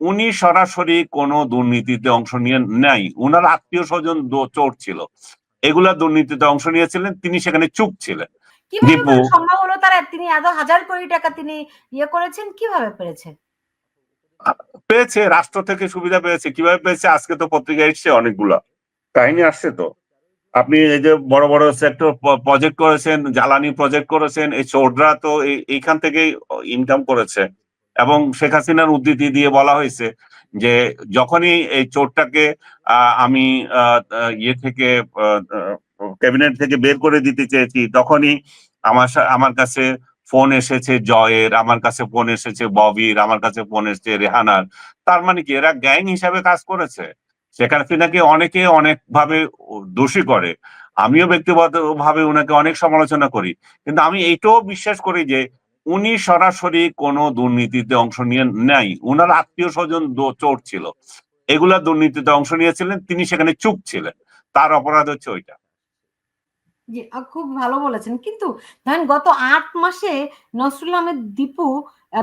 উনি সরাসরি কোনো দুর্নীতিতে অংশ নিয়ে নাই। উনার আত্মীয় স্বজন চোর ছিল। এগুলা দুর্নীতিতে অংশ নিয়েছিলেন তিনি সেখানে চুপ ছিলেন। দীপু। সম্ভব হলো তারা তিনি এত হাজার কোটি টাকা তিনি ইয়ে করেছেন? কীভাবে পেরেছে? পেয়েছে রাষ্ট্র থেকে সুবিধা পেয়েছে। কীভাবে পেয়েছে? আজকে তো পত্রিকা এসছে অনেকগুলা। কাহিনী আসছে তো। আপনি এই যে বড় বড় সেক্টর প্রজেক্ট করেছেন জ্বালানি প্রজেক্ট করেছেন এই চোররা তো এইখান থেকেই ইনকাম করেছে। এবং শেখ হাসিনার উদ্ধৃতি দিয়ে বলা হয়েছে যে যখনই এই চোরটাকে আমি ইয়ে থেকে ক্যাবিনেট থেকে বের করে দিতে চেয়েছি, তখনই আমার আমার কাছে ফোন এসেছে জয়ের, আমার কাছে ফোন এসেছে ববির, আমার কাছে ফোন এসেছে রেহানার। তার মানে কি, এরা গ্যাং হিসাবে কাজ করেছে। শেখ হাসিনাকে অনেকে অনেক ভাবে দোষী করে। আমিও ব্যক্তিগত ভাবে ওনাকে অনেক সমালোচনা করি। কিন্তু আমি এইটাও বিশ্বাস করি যে উনি সরাসরি কোনো দুর্নীতিতে অংশ নিয়ে নাই। উনার আত্মীয় স্বজন চোর ছিল। এগুলা দুর্নীতিতে অংশ নিয়েছিলেন তিনি সেখানে চুপ ছিলেন। তার অপরাধ হচ্ছে ওইটা। খুব ভালো বলেছেন। কিন্তু ধরেন গত আট মাসে নসরুল আহমেদ দীপু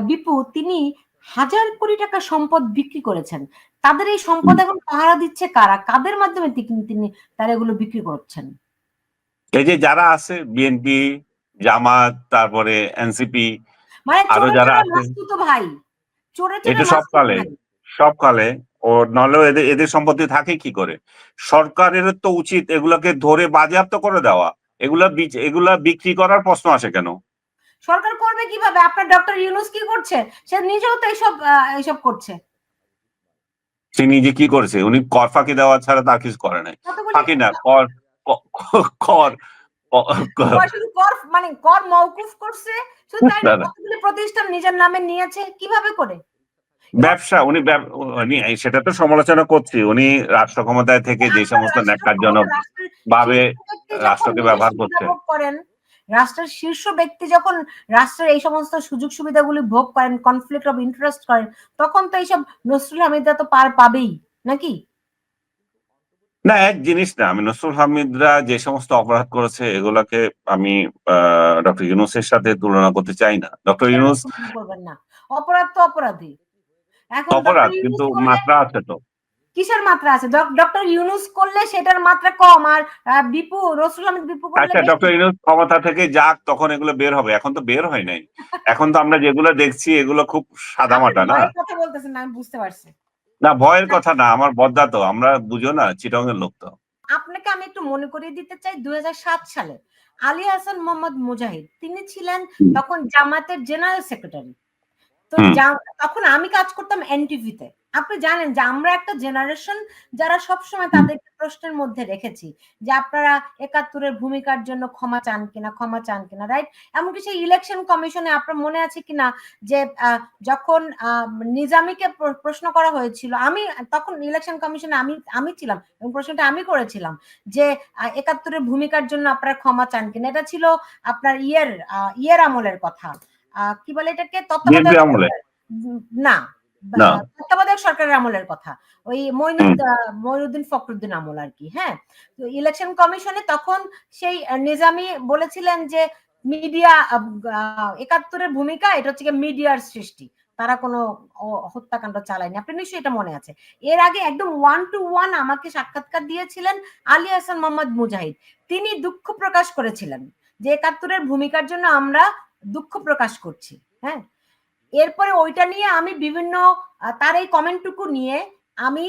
বিপু তিনি হাজার কোটি টাকা সম্পদ বিক্রি করেছেন। তাদের এই সম্পদ এখন পাহারা দিচ্ছে কারা? কাদের মাধ্যমে তিনি তিনি তারা এগুলো বিক্রি করছেন? এই যে যারা আছে বিএনপি জামাত তারপরে এনসিপি মানে আরও যারা আছে- ভাই। এটা সবকালে। সবকালে ও নলেও এদের এদের সম্পত্তি থাকে কি করে? সরকারের তো উচিত এগুলাকে ধরে বাজেয়াপ্ত করে দেওয়া। এগুলা এগুলা বিক্রি করার প্রশ্ন আসে কেন? সরকার করবে কীভাবে? আপনার ডক্টর ইউনুস কি করছে? সে নিজেও তো এইসব এইসব করছে। সে নিজে কি করেছে? উনি কর ফাঁকি দেওয়া ছাড়া তার কিছু করে নাই। ফাঁকি না কর কর। শুধু কর মানে কর মওকুফ করছে শুধু তাই প্রতিষ্ঠান নিজের নামে নিয়েছে কীভাবে করে? ব্যবসা উনি উনি সেটা তো সমালোচনা করছি উনি রাষ্ট্র ক্ষমতায় থেকে যে সমস্ত ন্যাক্কারজনক ভাবে শীর্ষ ব্যক্তি যখন রাষ্ট্রকে ব্যবহার সুবিধা করছে। ভোগ করেন রাষ্ট্রের শীর্ষ ব্যক্তি যখন রাষ্ট্রের এই সমস্ত সুযোগ সুবিধাগুলি ভোগ করেন কনফ্লিক্ট অফ ইন্টারেস্ট করেন তখন তো এইসব নসরুল হামিদা তো পার পাবেই নাকি? না এক জিনিস না আমি নসরুল হামিদরা যে সমস্ত অপরাধ করেছে এগুলাকে আমি ডক্টর ইউনুসের সাথে তুলনা করতে চাই না। ডক্টর ইউনুস অপরাধ তো অপরাধী। অপরাধ কিন্তু মাত্রা আছে তো। কিসের মাত্রা আছে? ডক্টর ইউনুস করলে সেটার মাত্রা কম আর বিপু রসুল আহমেদ বিপু করলে আচ্ছা ডক্টর ইউনুস ক্ষমতা থেকে যাক তখন এগুলো বের হবে। এখন তো বের হয় নাই। এখন তো আমরা যেগুলো দেখছি এগুলো খুব সাদামাটা আপনি না? কথা বলতেছেন না, আমি বুঝতে পারছি। না ভয়ের কথা না আমার বদ্দা তো আমরা বুঝো না চিটং এর লোক তো। আপনাকে আমি একটু মনে করিয়ে দিতে চাই দুই হাজার সাত সালে আলী হাসান মোহাম্মদ মুজাহিদ তিনি ছিলেন তখন জামাতের জেনারেল সেক্রেটারি। তো। তখন আমি কাজ করতাম এনটিভিতে। আপনি জানেন যে আমরা একটা জেনারেশন যারা সবসময় তাদেরকে প্রশ্নের মধ্যে রেখেছি যে আপনারা একাত্তরের ভূমিকার জন্য ক্ষমা চান কিনা ক্ষমা চান কিনা রাইট এমনকি সেই ইলেকশন কমিশনে আপনার মনে আছে কিনা যে যখন নিজামীকে প্রশ্ন করা হয়েছিল আমি তখন ইলেকশন কমিশনে আমি আমি ছিলাম এবং প্রশ্নটা আমি করেছিলাম যে একাত্তরের ভূমিকার জন্য আপনারা ক্ষমা চান কিনা এটা ছিল আপনার ইয়ের ইয়ের আমলের কথা। আহ, কি বলে এটাকে? তত্ত্বাবধায়ক না। তত্ত্বাবধায়ক সরকারের আমলের কথা। ওই মইনুদ মইনুদ্দিন ফখরুদ্দিন আমল আর কি হ্যাঁ? তো ইলেকশন কমিশনে তখন সেই নিজামী বলেছিলেন যে মিডিয়া একাত্তরের ভূমিকা এটা হচ্ছে মিডিয়ার সৃষ্টি। তারা কোনো হত্যাকাণ্ড চালায়নি। আপনি নিশ্চয়ই এটা মনে আছে। এর আগে একদম ওয়ান টু ওয়ান আমাকে সাক্ষাৎকার দিয়েছিলেন আলী হাসান মোহাম্মদ মুজাহিদ। তিনি দুঃখ প্রকাশ করেছিলেন যে একাত্তরের ভূমিকার জন্য আমরা দুঃখ প্রকাশ করছি। হ্যাঁ? এরপরে ওইটা নিয়ে আমি বিভিন্ন তার এই কমেন্টটুকু নিয়ে আমি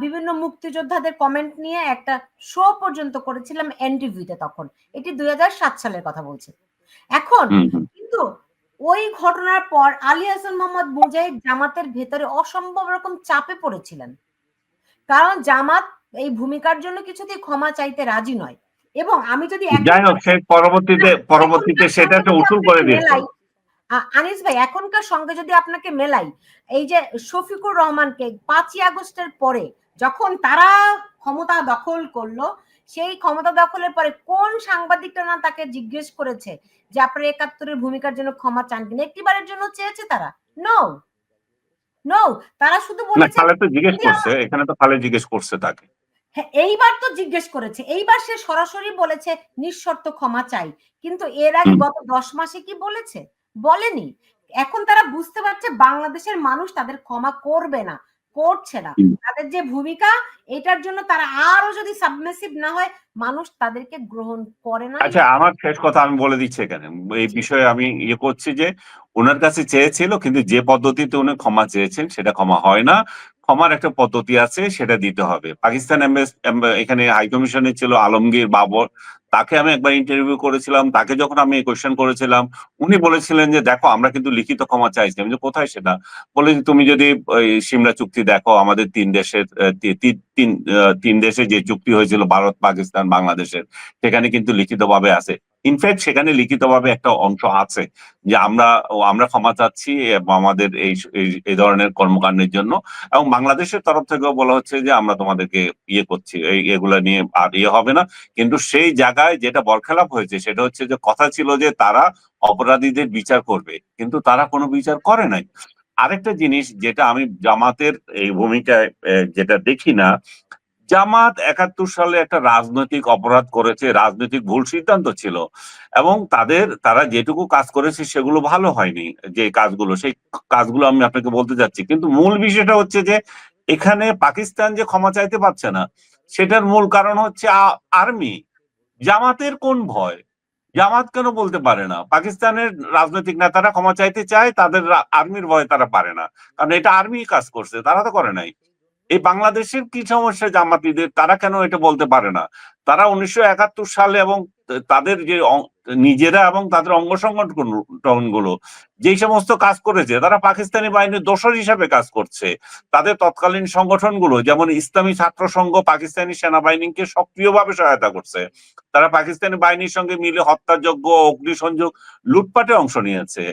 বিভিন্ন মুক্তিযোদ্ধাদের কমেন্ট নিয়ে একটা শো পর্যন্ত করেছিলাম এনটিভিতে তখন। এটি দুই সালের কথা বলছি। এখন। কিন্তু ওই ঘটনার পর আলী হাসান মোহাম্মদ মুজাহিদ জামাতের ভেতরে অসম্ভব রকম চাপে পড়েছিলেন। কারণ জামাত এই ভূমিকার জন্য কিছুতেই ক্ষমা চাইতে রাজি নয়। এবং আমি যদি যাই হোক সে পরবর্তীতে পরবর্তীতে এখনকার সেটা সঙ্গে তো যদি উসুল করে দিয়েছে। আনিস ভাই এখনকার সঙ্গে যদি আপনাকে মেলাই এই যে শফিকুর রহমানকে পাঁচই আগস্টের পরে যখন তারা ক্ষমতা দখল করল সেই ক্ষমতা দখলের পরে কোন সাংবাদিকটা না তাকে জিজ্ঞেস করেছে যে আপনার একাত্তরের ভূমিকার জন্য ক্ষমা চান কিনা একটিবারের জন্য চেয়েছে তারা? নো নো তারা শুধু না বলেছে তো জিজ্ঞেস করছে এখানে তো খালে জিজ্ঞেস করছে তাকে। হ্যাঁ, এইবার তো জিজ্ঞেস করেছে। এইবার সে সরাসরি বলেছে নিঃশর্ত ক্ষমা চাই। কিন্তু এর আগে গত দশ মাসে কি বলেছে? বলেনি। এখন তারা বুঝতে পারছে বাংলাদেশের মানুষ তাদের ক্ষমা করবে না করছে না। তাদের যে ভূমিকা এটার জন্য তারা আরও যদি সাবমেসিভ না হয় মানুষ তাদেরকে গ্রহণ করে না। আচ্ছা আমার শেষ কথা আমি বলে দিচ্ছি এখানে। এই বিষয়ে আমি ইয়ে করছি যে ওনার কাছে চেয়েছিল কিন্তু যে পদ্ধতিতে উনি ক্ষমা চেয়েছেন সেটা ক্ষমা হয় না। ক্ষমার একটা পদ্ধতি আছে সেটা দিতে হবে। পাকিস্তান এখানে হাইকমিশনে ছিল আলমগীর বাবর তাকে আমি একবার ইন্টারভিউ করেছিলাম, তাকে যখন আমি কোয়েশ্চেন করেছিলাম, উনি বলেছিলেন যে, দেখো, আমরা কিন্তু লিখিত ক্ষমা চাইছি। আমি যে, কোথায় সেটা? বলে যে, তুমি যদি সিমলা চুক্তি দেখো, আমাদের তিন দেশের তিন তিন দেশে যে চুক্তি হয়েছিল, ভারত, পাকিস্তান, বাংলাদেশের, সেখানে কিন্তু লিখিতভাবে আছে। ইনফ্যাক্ট সেখানে লিখিতভাবে একটা অংশ আছে যে, আমরা আমরা ক্ষমা চাচ্ছি আমাদের এই, এই- ধরনের কর্মকাণ্ডের জন্য। এবং বাংলাদেশের তরফ থেকেও বলা হচ্ছে যে, আমরা তোমাদেরকে ইয়ে করছি। এগুলা নিয়ে আর ইয়ে হবে না। কিন্তু সেই জায়গায় যেটা বরখেলাপ হয়েছে, সেটা হচ্ছে যে কথা ছিল যে তারা অপরাধীদের বিচার করবে, কিন্তু তারা কোনো বিচার করে নাই। আরেকটা জিনিস যেটা আমি জামাতের এই ভূমিকায় যেটা দেখি না, জামাত একাত্তর সালে একটা রাজনৈতিক অপরাধ করেছে, রাজনৈতিক ভুল সিদ্ধান্ত ছিল, এবং তাদের, তারা যেটুকু কাজ করেছে সেগুলো ভালো হয়নি, যে কাজগুলো, সেই কাজগুলো আমি আপনাকে বলতে যাচ্ছি কিন্তু মূল বিষয়টা হচ্ছে যে এখানে পাকিস্তান যে ক্ষমা চাইতে পারছে না, সেটার মূল কারণ হচ্ছে আর্মি। জামাতের কোন ভয়? জামাত কেন বলতে পারে না? পাকিস্তানের রাজনৈতিক নেতারা ক্ষমা চাইতে চায়, তাদের আর্মির ভয় তারা পারে না। কারণ এটা আর্মি কাজ করছে, তারা তো করে নাই। এই বাংলাদেশের কি সমস্যা জামাতিদের? তারা কেন এটা বলতে পারে না? তারা উনিশশো একাত্তর সালে এবং তাদের যে নিজেরা এবং তাদের অঙ্গ সংগঠনগুলো যেই সমস্ত কাজ করেছে, তারা পাকিস্তানি বাহিনীর দোসর হিসাবে কাজ করছে। তাদের তৎকালীন সংগঠনগুলো যেমন ইসলামী ছাত্র সংঘ পাকিস্তানি সেনাবাহিনীকে সক্রিয়ভাবে সহায়তা করছে, তারা পাকিস্তানি বাহিনীর সঙ্গে মিলে হত্যাযজ্ঞ অগ্নিসংযোগ লুটপাটে অংশ নিয়েছে।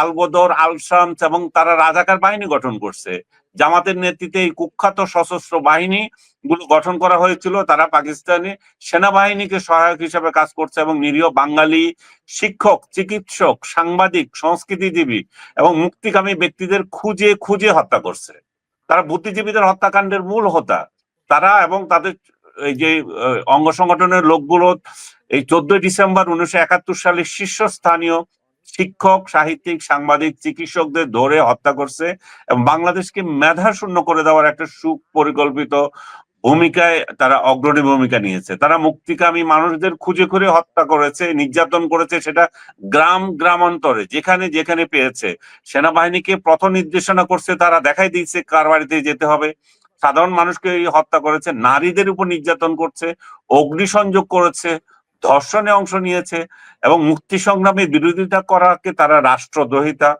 আলবদর আল শামস এবং তারা রাজাকার বাহিনী গঠন করছে। জামাতের নেতৃত্বে এই কুখ্যাত সশস্ত্র বাহিনী গুলো গঠন করা হয়েছিল। তারা পাকিস্তানি সেনাবাহিনীকে সহায়ক হিসেবে কাজ করছে এবং নিরীহ বাঙালি শিক্ষক, চিকিৎসক, সাংবাদিক, সংস্কৃতিজীবী এবং মুক্তিকামী ব্যক্তিদের খুঁজে খুঁজে হত্যা করছে। তারা বুদ্ধিজীবীদের হত্যাকাণ্ডের মূল হতা। তারা এবং তাদের এই যে অঙ্গ সংগঠনের লোকগুলো এই চোদ্দই ডিসেম্বর উনিশশো একাত্তর সালে শীর্ষস্থানীয় শিক্ষক, সাহিত্যিক, সাংবাদিক, চিকিৎসকদের ধরে হত্যা করছে এবং বাংলাদেশকে মেধা শূন্য করে দেওয়ার একটা সুপরিকল্পিত ভূমিকায় তারা অগ্রণী ভূমিকা নিয়েছে। তারা মুক্তিকামী মানুষদের খুঁজে খুঁজে হত্যা করেছে, নির্যাতন করেছে, সেটা গ্রাম, গ্রামান্তরে, যেখানে যেখানে পেয়েছে। সেনাবাহিনীকে পথ নির্দেশনা করছে, তারা দেখাই দিয়েছে কার বাড়িতে যেতে হবে। সাধারণ মানুষকে হত্যা করেছে, নারীদের উপর নির্যাতন করছে, অগ্নিসংযোগ করেছে ধর্ষণে অংশ নিয়েছে এবং মুক্তি সংগ্রামে বিরোধিতা করাকে তারা রাষ্ট্রদ্রোহিতা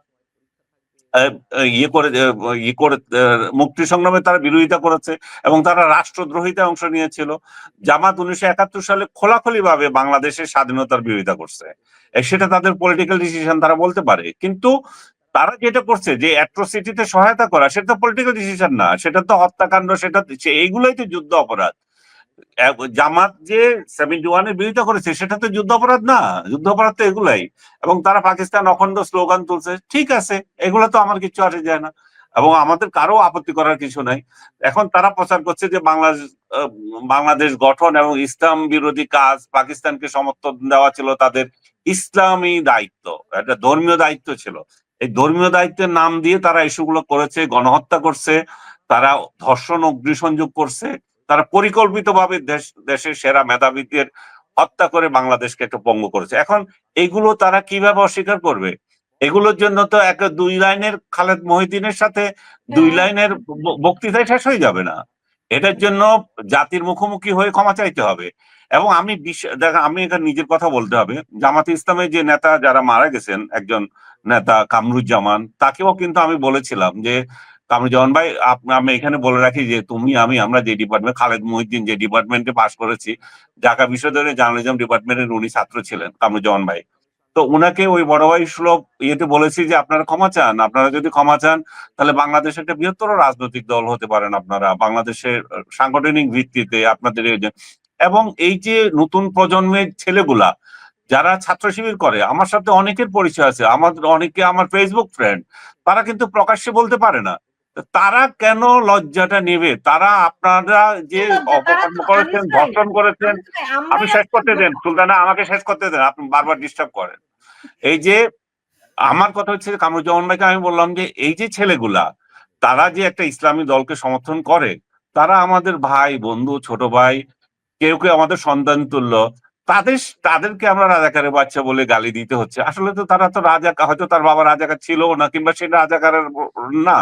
ইয়ে করে ইয়ে করে মুক্তি সংগ্রামে তারা বিরোধিতা করেছে এবং তারা রাষ্ট্রদ্রোহিতা অংশ নিয়েছিল। জামাত উনিশশো একাত্তর সালে খোলাখুলি ভাবে বাংলাদেশের স্বাধীনতার বিরোধিতা করছে। সেটা তাদের পলিটিক্যাল ডিসিশন তারা বলতে পারে। কিন্তু তারা যেটা করছে যে অ্যাট্রোসিটিতে সহায়তা করা, সেটা তো পলিটিক্যাল ডিসিশন না। সেটা তো হত্যাকাণ্ড, সেটা এইগুলোই তো যুদ্ধ অপরাধ। জামাত যে সেভেন্টি ওয়ানের বিরোধিতা করেছে, সেটা তো যুদ্ধ অপরাধ না। যুদ্ধ অপরাধ তো এগুলাই। এবং তারা পাকিস্তান অখণ্ড স্লোগান তুলছে, ঠিক আছে, এগুলো তো আমার কিছু আসে যায় না। এবং আমাদের কারও আপত্তি করার কিছু নাই। এখন তারা প্রচার করছে যে বাংলাদেশ বাংলাদেশ গঠন এবং ইসলাম বিরোধী কাজ পাকিস্তানকে সমর্থন দেওয়া ছিল তাদের ইসলামী দায়িত্ব, একটা ধর্মীয় দায়িত্ব ছিল। এই ধর্মীয় দায়িত্বের নাম দিয়ে তারা ইস্যুগুলো করেছে, গণহত্যা করছে, তারা ধর্ষণ, অগ্নিসংযোগ করছে। তারা পরিকল্পিতভাবে দেশ দেশের সেরা মেধাবীদের হত্যা করে বাংলাদেশকে একটা পঙ্গ করেছে। এখন এগুলো তারা কীভাবে অস্বীকার করবে? এগুলোর জন্য তো এক দুই লাইনের খালেদ মহিদিনের সাথে দুই। লাইনের বক্তৃতায় শেষ হয়ে যাবে না। এটার জন্য জাতির মুখোমুখি হয়ে ক্ষমা চাইতে হবে। এবং আমি দেখা আমি এখানে নিজের কথা বলতে হবে। জামাতে ইসলামের যে নেতা যারা মারা গেছেন একজন নেতা কামরুজ্জামান তাকেও কিন্তু আমি বলেছিলাম যে কামরুজ্জামান ভাই আমি এখানে বলে রাখি যে তুমি, আমি, আমরা যে ডিপার্টমেন্ট খালেদ মহিউদ্দিন যে ডিপার্টমেন্টে পাশ করেছি, ঢাকা বিশ্ববিদ্যালয়ের জার্নালিজম ডিপার্টমেন্টের উনি ছাত্র ছিলেন কামরুজ্জামান ভাই। তো উনাকে ওই বড় ভাই সুলভ ইয়েতে বলেছি যে, আপনারা ক্ষমা চান, আপনারা যদি ক্ষমা চান, তাহলে বাংলাদেশ একটা বৃহত্তর রাজনৈতিক দল হতে পারেন আপনারা, বাংলাদেশের সাংগঠনিক ভিত্তিতে আপনাদের এবং এই যে নতুন প্রজন্মের ছেলেগুলা, যারা ছাত্র শিবির করে, আমার সাথে অনেকের পরিচয় আছে, আমাদের, অনেকে আমার ফেসবুক ফ্রেন্ড তারা কিন্তু প্রকাশ্যে বলতে পারে না। তারা কেন লজ্জাটা নেবে? তারা আপনারা যে অপকর্ম করেছেন। ধর্ষণ করেছেন আমি শেষ করতে দেন। সুলতানা আমাকে শেষ করতে দেন আপনি বারবার ডিস্টার্ব করেন। এই যে আমার কথা হচ্ছে কামরুজ্জামান ভাইকে আমি বললাম যে এই যে ছেলেগুলা তারা যে একটা ইসলামী দলকে সমর্থন করে তারা আমাদের ভাই বন্ধু ছোট ভাই কেউ কেউ আমাদের সন্তান তুল্য তাদের, তাদেরকে আমরা রাজাকারের বাচ্চা বলে গালি দিতে হচ্ছে। আসলে তো তারা তো রাজা, হয়তো তার বাবা রাজাকার ছিল না, কিংবা সেটা রাজাকারের না,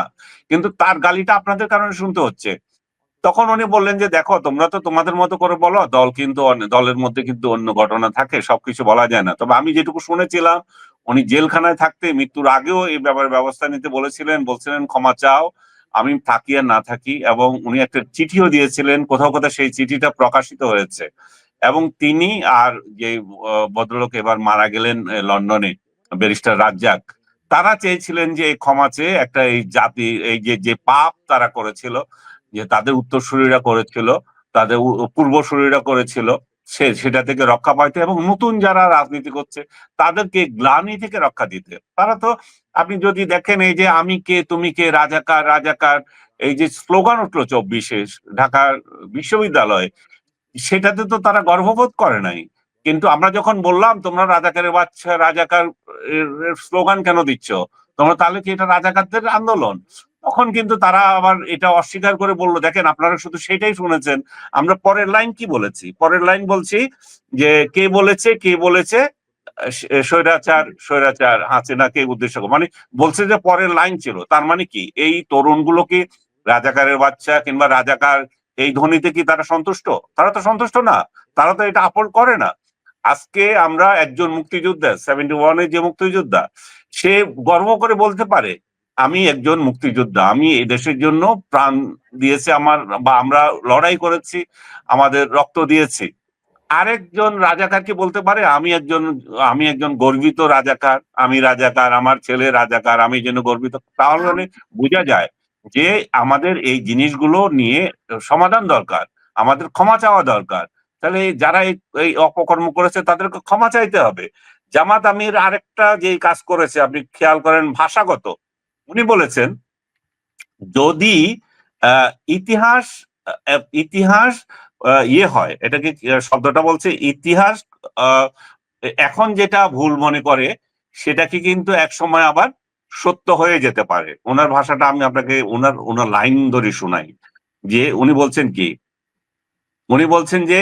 কিন্তু তার গালিটা আপনাদের কারণে শুনতে হচ্ছে। তখন উনি বললেন যে, দেখো, তোমরা তো তোমাদের মতো করে বলো, দল কিন্তু দলের মধ্যে কিন্তু অন্য ঘটনা থাকে, সবকিছু বলা যায় না। তবে আমি যেটুকু শুনেছিলাম, উনি জেলখানায় থাকতে, মৃত্যুর আগেও এই ব্যাপারে ব্যবস্থা নিতে বলেছিলেন, বলছিলেন, ক্ষমা চাও, আমি থাকি আর না থাকি। এবং উনি একটা চিঠিও দিয়েছিলেন, কোথাও কোথাও সেই চিঠিটা প্রকাশিত হয়েছে। এবং তিনি আর যে ভদ্রলোক এবার মারা গেলেন লন্ডনে, ব্যারিস্টার রাজ্জাক, তারা চেয়েছিলেন যে এই ক্ষমা চেয়ে একটা এই জাতি, এই যে যে পাপ তারা করেছিল, যে তাদের উত্তরসূরিরা করেছিল, তাদের পূর্বসূরিরা করেছিল, সে, সেটা থেকে রক্ষা পাইতে এবং নতুন যারা রাজনীতি করছে, তাদেরকে গ্লানি থেকে রক্ষা দিতে। তারা তো, আপনি যদি দেখেন এই যে, আমি কে, তুমি কে, রাজাকার রাজাকার, এই যে স্লোগান উঠল চব্বিশে, ঢাকার বিশ্ববিদ্যালয়ে সেটাতে তো তারা গর্ববোধ করে নাই। কিন্তু আমরা যখন বললাম, তোমরা রাজাকারের বাচ্চা, রাজাকার স্লোগান কেন দিচ্ছ? তোমরা তাহলে কি এটা রাজাকারদের আন্দোলন? তখন কিন্তু তারা আবার এটা অস্বীকার করে বলল, দেখেন, আপনারা শুধু সেটাই শুনেছেন, আমরা পরের লাইন কি বলেছি? পরের লাইন বলছি যে, কে বলেছে কে বলেছে? স্বৈরাচার স্বৈরাচার হাসিনাকে উদ্দেশ্য করে? মানে বলছে যে, পরের লাইন ছিল। তার মানে কি? এই তরুণগুলো কি রাজাকারের বাচ্চা কিংবা রাজাকার এই ধ্বনিতে কি তারা সন্তুষ্ট? তারা তো সন্তুষ্ট না। তারা তো এটা আপন করে না। আজকে আমরা একজন মুক্তিযোদ্ধা সেভেন্টি ওয়ানের যে মুক্তিযোদ্ধা সে গর্ব করে বলতে পারে আমি একজন মুক্তিযোদ্ধা। আমি এই দেশের জন্য প্রাণ দিয়েছি আমার বা আমরা লড়াই করেছি আমাদের রক্ত দিয়েছি। আরেকজন রাজাকার কি বলতে পারে আমি একজন আমি একজন গর্বিত রাজাকার আমি রাজাকার আমার ছেলে রাজাকার আমি যেন গর্বিত। তাহলে মানে বোঝা যায় যে আমাদের এই জিনিসগুলো নিয়ে সমাধান দরকার, আমাদের ক্ষমা চাওয়া দরকার। তাহলে যারা এই অপকর্ম করেছে তাদেরকে ক্ষমা চাইতে হবে। জামাত আমির আরেকটা যে কাজ করেছে, আপনি খেয়াল করেন ভাষাগত, উনি বলেছেন, যদি ইতিহাস ইতিহাস ইয়ে হয় এটাকে শব্দটা বলছে? ইতিহাস এখন যেটা ভুল মনে করে, সেটাকে কিন্তু এক সময় আবার সত্য হয়ে যেতে পারে। ওনার ভাষাটা আমি আপনাকে ওনার ওনার লাইন ধরে শোনাই। যে উনি বলছেন কি, উনি বলছেন যে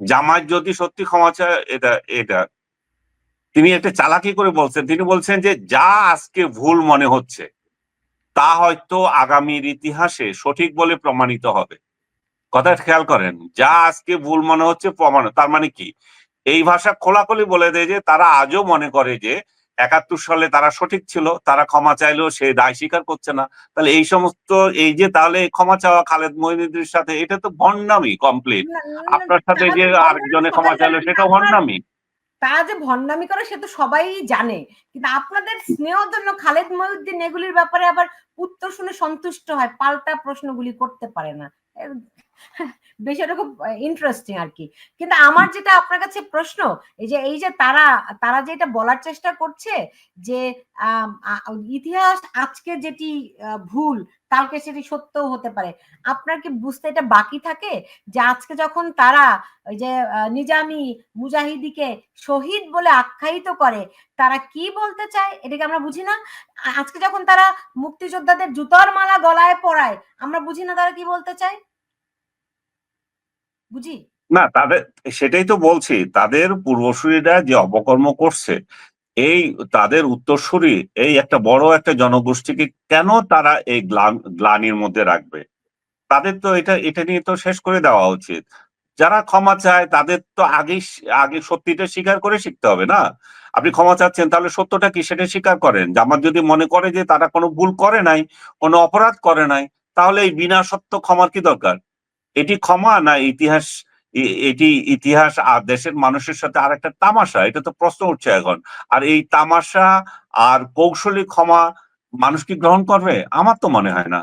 জামাত যদি সত্যি ক্ষমা চায়, এটা এটা। তিনি একটা চালাকি করে বলছেন। তিনি বলছেন যে, যা আজকে ভুল মনে হচ্ছে, তা হয়তো আগামীর ইতিহাসে সঠিক বলে প্রমাণিত হবে। কথা খেয়াল করেন, যা আজকে ভুল মনে হচ্ছে, প্রমাণ তার মানে কি? এই ভাষা খোলাখুলি বলে দেয় যে, তারা আজও মনে করে যে একাত্তর সালে তারা সঠিক ছিল তারা ক্ষমা চাইলেও সে দায় স্বীকার করছে না। তাহলে এই সমস্ত এই যে তাহলে ক্ষমা চাওয়া খালেদ মহিনুদ্দির সাথে এটা তো ভণ্ডামি কমপ্লিট আপনার সাথে যে আরেকজনে ক্ষমা চাইলো সেটাও আপনার- তারা যে ভণ্ডামি করে সে তো সবাই জানে। কিন্তু আপনাদের স্নেহর জন্য খালেদ মহিউদ্দিন এগুলির ব্যাপারে আবার উত্তর শুনে সন্তুষ্ট হয় পাল্টা প্রশ্নগুলি করতে পারে না। বিষয়টা খুব ইন্টারেস্টিং আর কি কিন্তু আমার যেটা আপনার কাছে প্রশ্ন, এই যে এই যে তারা তারা যে এটা বলার চেষ্টা করছে যে ইতিহাস আজকে যেটি ভুল, কালকে সেটি সত্যও হতে পারে, আপনার কি বুঝতে এটা বাকি থাকে? যে আজকে যখন তারা, ওই যে নিজামি মুজাহিদিকে শহীদ বলে আখ্যায়িত করে, তারা কি বলতে চায়? এটাকে আমরা বুঝি না? আজকে যখন তারা মুক্তিযোদ্ধাদের জুতোর মালা গলায় পরায়, আমরা বুঝি না তারা কি বলতে চায়? বুঝি? না, তাদের, সেটাই তো বলছি, তাদের পূর্বসূরীরা যে অপকর্ম করছে, এই তাদের উত্তরসূরি, এই একটা বড় একটা জনগোষ্ঠীকে কেন তারা এই গ্লান- গ্লানির মধ্যে রাখবে? তাদের তো এটা এটা নিয়ে তো শেষ করে দেওয়া উচিত। যারা ক্ষমা চায়, তাদের তো আগে আগে সত্যিটা স্বীকার করে শিখতে হবে না? আপনি ক্ষমা চাচ্ছেন, তাহলে সত্যটা কি সেটা স্বীকার করেন? যে আমার যদি মনে করে যে তারা কোনো ভুল করে নাই, কোনো অপরাধ করে নাই, তাহলে এই বিনা সত্য ক্ষমার কি দরকার? এটি ক্ষমা না ইতিহাস এটি ইতিহাস আর দেশের মানুষের সাথে আর একটা তামাশা, এটা তো প্রশ্ন উঠছে এখন। আর এই তামাশা আর কৌশলী ক্ষমা মানুষ কি গ্রহণ করবে? আমার তো মনে হয় না।